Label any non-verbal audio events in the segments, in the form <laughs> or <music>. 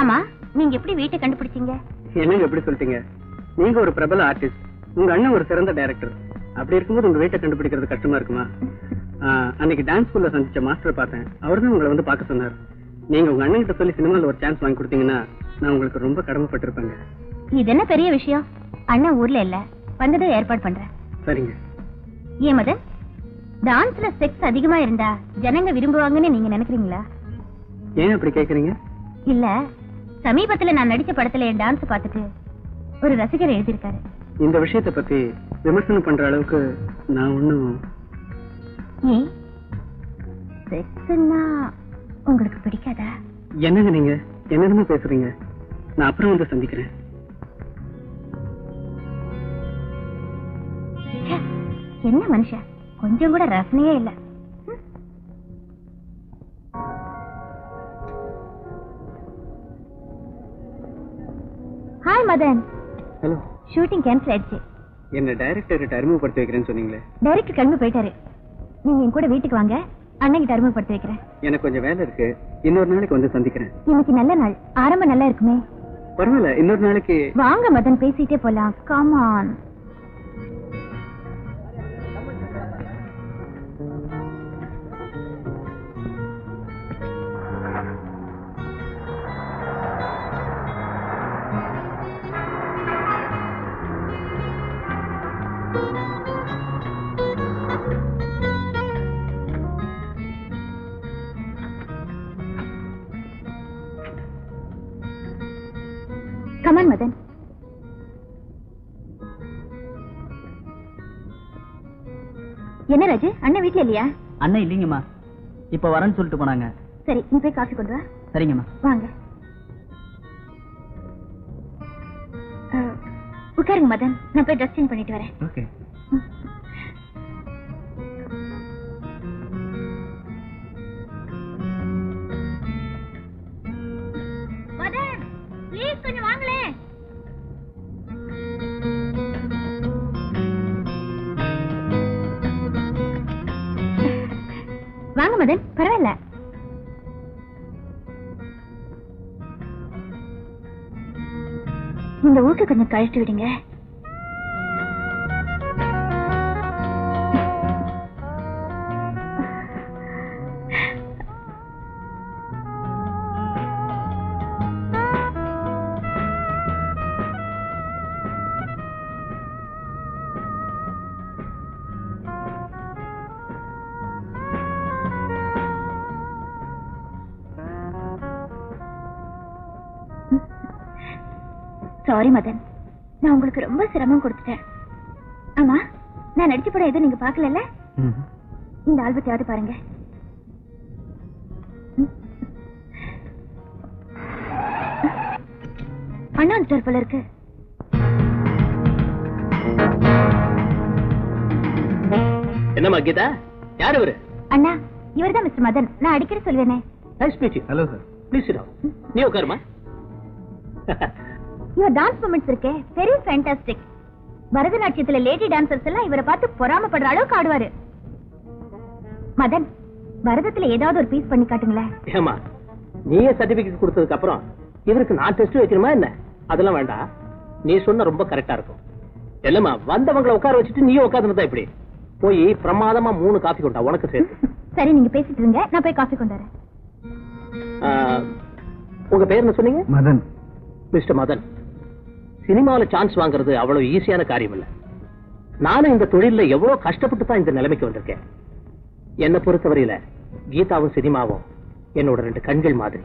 ஆமா நீங்க எப்படி வீட்டை கண்டுபிடிச்சீங்க? என்னங்க எப்படி சொல்லிட்டீங்க? நீங்க ஒரு பிரபல ஆர்டிஸ்ட் உங்க அண்ணன் ஒரு சிறந்த டைரக்டர் அப்படி இருக்கும்போது உங்க வீட்டை கண்டுபிடிக்கிறது கஷ்டமா இருக்குமா? அன்னைக்கு டான்ஸ் ஸ்கூல்ல சந்திச்ச மாஸ்டர் பார்த்தேன். அவர் தான் உங்களை வந்து பார்க்க சொன்னார். நீங்க உங்க அண்ணன் கிட்ட சொல்லி சினிமால ஒரு சான்ஸ் வாங்கி கொடுத்தீங்கன்னா நான் உங்களுக்கு ரொம்ப கடமைப்பட்டிருப்பேங்க. இது என்ன பெரிய விஷயம்? அண்ணன் ஊர்ல இல்ல. வந்ததை ஏற்பாடு பண்றேன். சரிங்க. ஏன் மதன்? டான்ஸ்ல செக்ஸ் அதிகமா இருந்தா ஜனங்க விரும்புவாங்கன்னு நீங்க நினைக்கிறீங்களா? ஏன் அப்படி கேக்குறீங்க? இல்ல சமீபத்துல நான் நடிச்ச படத்துல என் டான்ஸ் பார்த்துட்டு ஒரு ரசிகர் எழுதியிருக்காரு. இந்த விஷயத்தை பத்தி விமர்சனம் பண்ற அளவுக்கு நான் ஏன் செக்ஸ்னா உங்களுக்கு பிடிக்காதா? என்னங்க நீங்க? என்னென்னமோ பேசுறீங்க. நான் அப்புறம் வந்து சந்திக்கிறேன். என்ன மனுஷன்? கொஞ்சம் கூட ரசனையே இல்ல. Hi Madan hello shooting cancel ஆயிடுச்சு. என்ன டைரக்டர் கிட்ட அறிமுகப்படுத்தி வைக்கிறேன்னு சொன்னீங்களே? டைரக்டர் கிளம்பி போயிட்டாரு. நீங்க என் கூட வீட்டுக்கு வாங்க. அண்ணன் அறிமுகப்படுத்தி வைக்கிறேன். எனக்கு கொஞ்சம் வேலை இருக்கு. இன்னொரு நாளைக்கு வந்து சந்திக்கிறேன். இன்னைக்கு நல்ல நாள். ஆரம்பம் நல்லா இருக்குமே. பரவாயில்ல இன்னொரு நாளைக்கு. வாங்க மதன் பேசிட்டே போலாம். காமான் கமான் மதன் என்ன ராஜு? அண்ணன் வீட்ல இல்லையா? அண்ணன் இல்லைங்கம்மா. இப்ப வரேன்னு சொல்லிட்டு போனாங்க. சரி நீ போய் காஃபி கொண்டு வா. சரிங்கம்மா. வாங்க. உட்காருங்க மதன் நான் போய் ட்ரெஸ் சேஞ்ச் பண்ணிட்டு வரேன். ஓகே வாங்க மதன். பரவாயில்ல. இந்த ஊருக்கு கொஞ்சம் கழிச்சு விடுங்க. சாரி மதன். நான் உங்களுக்கு ரொம்ப சிரமம் கொடுத்துட்டேன். ஆமா நான் நடிச்ச படம் எதுவும் நீங்க பாக்கல இந்த ஆல்பத்தையாவது பாருங்க. அண்ணா வந்துட்டார் போல இருக்கு. என்னம்மா கீதா? யார் இவரு? அண்ணா இவர்தான் மிஸ்டர் மதன். நான் அடிக்கடி சொல்லுவேனே nice meet you hello sir please நீ உட்காருமா? <laughs> இவர் டான்ஸ் மூமெண்ட்ஸ் இருக்கே. வெரி ஃபேண்டாஸ்டிக் பரதநாட்டியத்துல லேடி டான்சர்ஸ் எல்லாம் இவரை பார்த்து பொறாமப்படுற அளவுக்கு ஆடுவாரு. மதன் பரதத்துல ஏதாவது ஒரு பீஸ் பண்ணி காட்டுங்களேன். ஏமா நீயே சர்டிபிகேட் கொடுத்ததுக்கு அப்புறம் இவருக்கு நான் டெஸ்ட் வைக்கணுமா என்ன? அதெல்லாம் வேண்டாம் நீ சொன்ன ரொம்ப கரெக்டா இருக்கும். இல்லம்மா வந்தவங்களை உட்கார வச்சுட்டு நீயும் உட்கார்ந்துருந்தா இப்படி போய் பிரமாதமா மூணு காஃபி கொண்டா உனக்கு சேர்த்து. சரி நீங்க பேசிட்டு இருங்க. நான் போய் காஃபி கொண்டு வரேன். ஆ, உங்க பேர் என்ன சொன்னீங்க? மதன். மிஸ்டர் மதன். சினிமாவில் சான்ஸ் வாங்குறது அவ்வளவு ஈஸியான காரியம் இல்ல நானும் இந்த தொழில்ல எவ்வளவு கஷ்டப்பட்டு தான் இந்த நிலைமைக்கு வந்திருக்கேன். என்னை பொறுத்தவரையில கீதாவும் சினிமாவும் என்னோட ரெண்டு கண்கள் மாதிரி.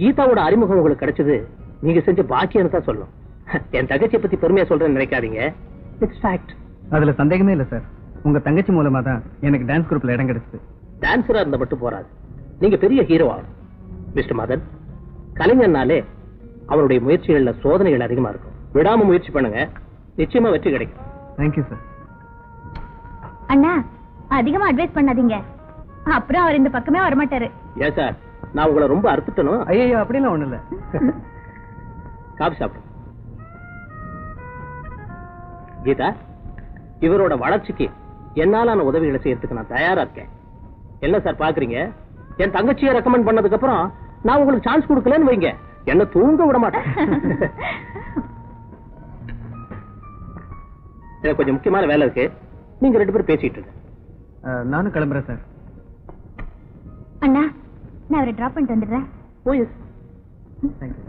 கீதாவோட அறிமுகம் உங்களுக்கு கிடைச்சது நீங்க செஞ்ச பாக்கியம்னு தான் சொல்லணும். <laughs> என் தங்கச்சியை பத்தி பெருமையா சொல்றேன்னு நினைக்காதீங்க. இட்ஸ் ஃபேக்ட் அதுல சந்தேகமே இல்ல சார் உங்க தங்கச்சி மூலமா தான் எனக்கு டான்ஸ் குரூப்ல இடம் கிடைச்சது. டான்சரா இருந்தா மட்டும் போறாது. நீங்க பெரிய ஹீரோ ஆகணும். மிஸ்டர் மதன் கலைஞர்னாலே அவருடைய முயற்சிகள்ல சோதனைகள் அதிகமா இருக்கும். விடாம முயற்சி பண்ணுங்க. நிச்சயமா வெற்றி கிடைக்கும். தேங்க்யூ சார் அண்ணா அதிகமா அட்வைஸ் பண்ணாதீங்க. அப்புறம் அவர் இந்த பக்கமே வரமாட்டாரு. ஏன் சார் நான் உங்களை ரொம்ப அறுத்துட்டணும் ஐயோ அப்படிலாம் ஒண்ணு இல்ல காபி சாப்பிடும் கீதா இவரோட வளர்ச்சிக்கு என்னாலான உதவிகளை செய்யறதுக்கு நான் தயாரா இருக்கேன். என்ன சார் பாக்குறீங்க? என் தங்கச்சியை ரெக்கமெண்ட் பண்ணதுக்கு அப்புறம் நான் உங்களுக்கு சான்ஸ் கொடுக்கலன்னு வைங்க. என்ன தூங்க விட மாட்டேன். எனக்கு கொஞ்சம் முக்கியமான வேலை இருக்கு. நீங்க ரெண்டு பேரும் பேசிட்டு இருங்க. நானும் கிளம்புறேன் சார். அண்ணா நான் அவரை டிராப் பண்ணிட்டு வந்துடுறேன். ஓ எஸ் தேங்க்யூ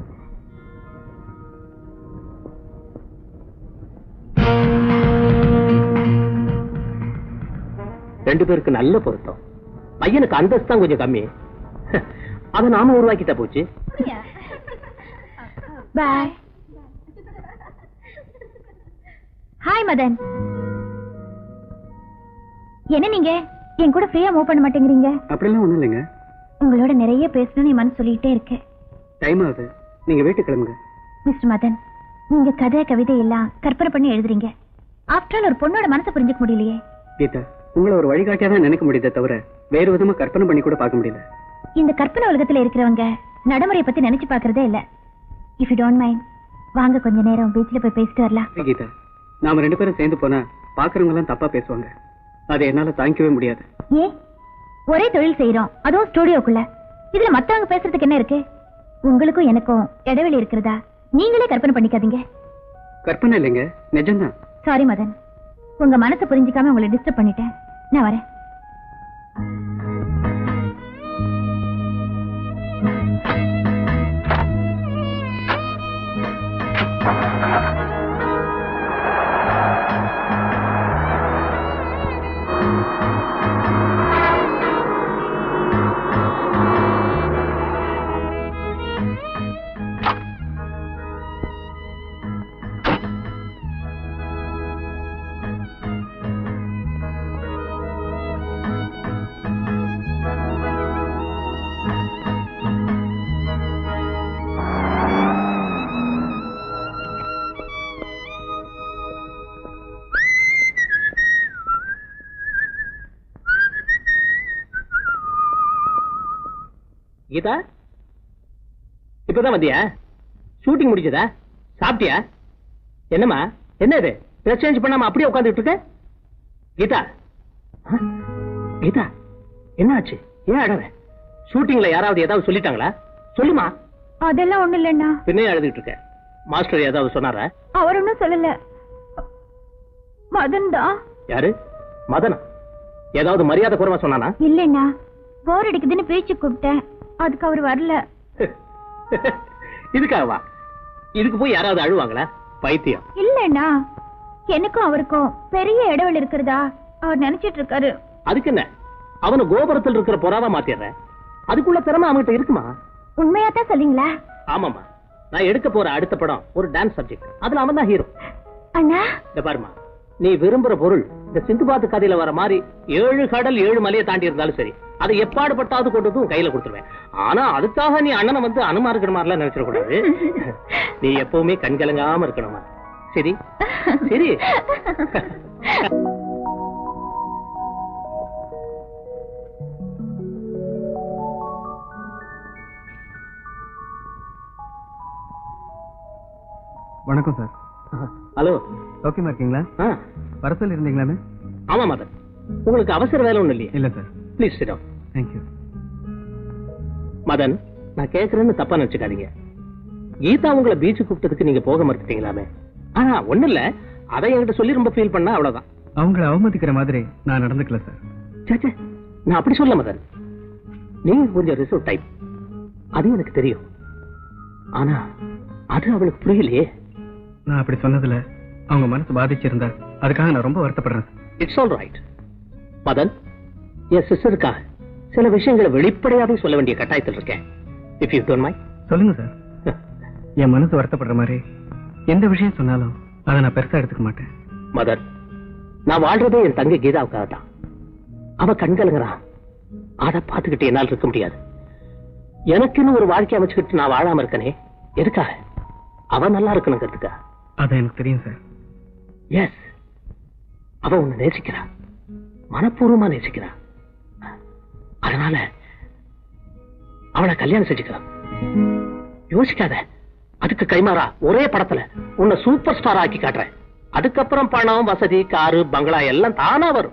ரெண்டு பேருக்கு நல்ல பொருத்தம். பையனுக்கு அந்தஸ்து தான் கொஞ்சம் கம்மி. அதை நாம உருவாக்கிட்டா போச்சு. பாய் ஹாய் மதன் என்ன நீங்க? என் கூட ஃப்ரீயா மூவ் பண்ண மாட்டேங்கிறீங்க? அப்படிலாம் ஒண்ணும் இல்லைங்க. உங்களோட நிறைய பேசணும்னு என் மனசு சொல்லிட்டே இருக்கு. டைம் ஆகுது. நீங்க வீட்டுக்கு கிளம்புங்க. மிஸ்டர் மதன் நீங்க கதை கவிதை எல்லாம் கற்பனை பண்ணி எழுதுறீங்க. ஆஃப்டர் ஆல் ஒரு பொண்ணோட மனசை புரிஞ்சுக்க முடியலையே. கீதா உங்களை ஒரு வழிகாட்டியா தான் நினைக்க முடியுதே தவிர வேறு விதமா கற்பனை பண்ணி கூட பார்க்க முடியல. இந்த கற்பனை உலகத்துல இருக்கிறவங்க நடைமுறையை பத்தி நினைச்சு பாக்குறதே இல்ல. இஃப் யூ டோன்ட் மைண்ட் வாங்க கொஞ்ச நேரம் பீச்ல போய் பேசிட்டு வரலாம். கீதா நாம ரெண்டு பேரும் சேர்ந்து போனா பாக்குறவங்க எல்லாம் தப்பா பேசுவாங்க. அதை என்னால தாங்கிக்கவே முடியாது. ஏன் ஒரே தொழில் செய்யறோம் அதுவும் ஸ்டுடியோக்குள்ள இதுல மத்தவங்க பேசுறதுக்கு என்ன இருக்கு? உங்களுக்கும் எனக்கும் இடைவெளி இருக்கிறதா? நீங்களே கற்பனை பண்ணிக்காதீங்க. கற்பனை இல்லைங்க நிஜம்தான். சாரி மதன். உங்க மனசை புரிஞ்சுக்காம உங்களை டிஸ்டர்ப் பண்ணிட்டேன். நான் வரேன். கீதா? இப்பதான் வந்தியா? ஷூட்டிங் முடிஞ்சதா? சாப்பிட்டியா? என்னம்மா? என்ன இது? ட்ரெஸ் சேஞ்ச் பண்ணாம அப்படியே உட்காந்துட்டு இருக்க? கீதா? கீதா என்ன ஆச்சு ஏன் அழற ஷூட்டிங்ல யாராவது ஏதாவது சொல்லிட்டாங்களா? சொல்லுமா. அதெல்லாம் ஒண்ணு இல்லைண்ணா. பின்னே அழுதுட்டு இருக்க. மாஸ்டர் ஏதாவது சொன்னாரா? அவர் ஒன்னும் சொல்லல. மதன் தான் யாரு? மதனா? ஏதாவது மரியாதை குறைவா சொன்னானா? இல்லைண்ணா. போர் அடிக்குதுன்னு பேச்சு கூப்பிட்டேன். அதுக்கு அவர் வரல. <laughs> இதுக்காகவா இதுக்கு போய் யாராவது அழுவாங்களா? பைத்தியம். இல்லைண்ணா. எனக்கும் அவருக்கும் பெரிய இடைவெளி இருக்கிறதா? அவர் நினைச்சிட்டு இருக்காரு. அதுக்கு என்ன அவன கோபுரத்தில் இருக்கிற புறாவா மாத்திடுறேன் அதுக்குள்ள திறமை அவன்கிட்ட இருக்குமா? உண்மையா தான் சொல்றீங்களா? ஆமாமா நான் எடுக்க போற அடுத்த படம் ஒரு டான்ஸ் சப்ஜெக்ட் அதுல அவன் தான் ஹீரோ அண்ணா. இந்த பாருமா நீ விரும்புற பொருள் இந்த சிந்துபாத்து கதையில வர மாதிரி ஏழு கடல் ஏழு மலையை தாண்டி இருந்தாலும் சரி அதை எப்பாடு பட்டாவது கொண்டு வந்து உன் கையில கொடுத்துருவேன். ஆனா அதுக்காக நீ அண்ணனை வந்து அனுமா இருக்கிற மாதிரிலாம் நினைச்சிட கூடாது நீ எப்பவுமே கண்கலங்காம இருக்கணுமா? சரி. சரி. வணக்கம் சார். ஹலோ. ஓகேமா இருக்கீங்களா ஆ. வர சொல்லி இருந்தீங்களாமே ஆமா மதன் உங்களுக்கு அவசர வேலை ஒண்ணும் இல்லையே. இல்ல sir please sit down thank you Madan நான் கேக்குறேன்னு தப்பா நினைச்சுக்காதீங்க. கீதா உங்களை பீச்சு கூப்பிட்டதுக்கு நீங்க போக மறுத்துட்டீங்களாமே. ஆனா ஒண்ணு இல்ல. அதை என்கிட்ட சொல்லி ரொம்ப ஃபீல் பண்ணா அவ்வளவுதான். அவங்கள அவமதிக்கிற மாதிரி நான் நடந்துக்கல சார் ச்சே, ச்சே, நான் அப்படி சொல்ல மதன் நீங்க கொஞ்சம் ரிசர்வ் டைப் அது எனக்கு தெரியும். ஆனா அது அவளுக்கு புரியலையே. நான் அப்படி சொன்னதுல அவங்க மனசு பாதிச்சிருந்தா அதுக்காக நான் ரொம்ப வருத்தப்படுறேன். இட்ஸ் ஆல் ரைட் மதன் என் சிஸ்டருக்காக சில விஷயங்களை வெளிப்படையாவே சொல்ல வேண்டிய கட்டாயத்தில் இருக்கேன். இஃப் யூ டோன்ட் மை சொல்லுங்க சார். என் மனசு வருத்தப்படுற மாதிரி எந்த விஷயம் சொன்னாலும் அதை நான் பெருசா எடுத்துக்க மாட்டேன். மதர் நான் வாழ்றதே என் தங்கை கீதாவுக்காக தான். அவ கண்கலங்குறா. அதை பார்த்துக்கிட்டு என்னால் இருக்க முடியாது. எனக்குன்னு ஒரு வாழ்க்கை அமைச்சுக்கிட்டு நான் வாழாம இருக்கனே எதுக்காக? அவ நல்லா இருக்கணுங்கிறதுக்கா அது எனக்கு தெரியும் சார். எஸ் அவ உன்னை நேசிக்கிறா. மனப்பூர்வமா நேசிக்கிறா. அதனால அவளை கல்யாணம் செஞ்சுக்கிறான் யோசிக்காத. அதுக்கு கைமாறா. ஒரே படத்துல உன்னை சூப்பர் ஸ்டார் ஆக்கி காட்டுறேன். அதுக்கப்புறம் பணம் வசதி காரு பங்களா எல்லாம் தானா வரும்.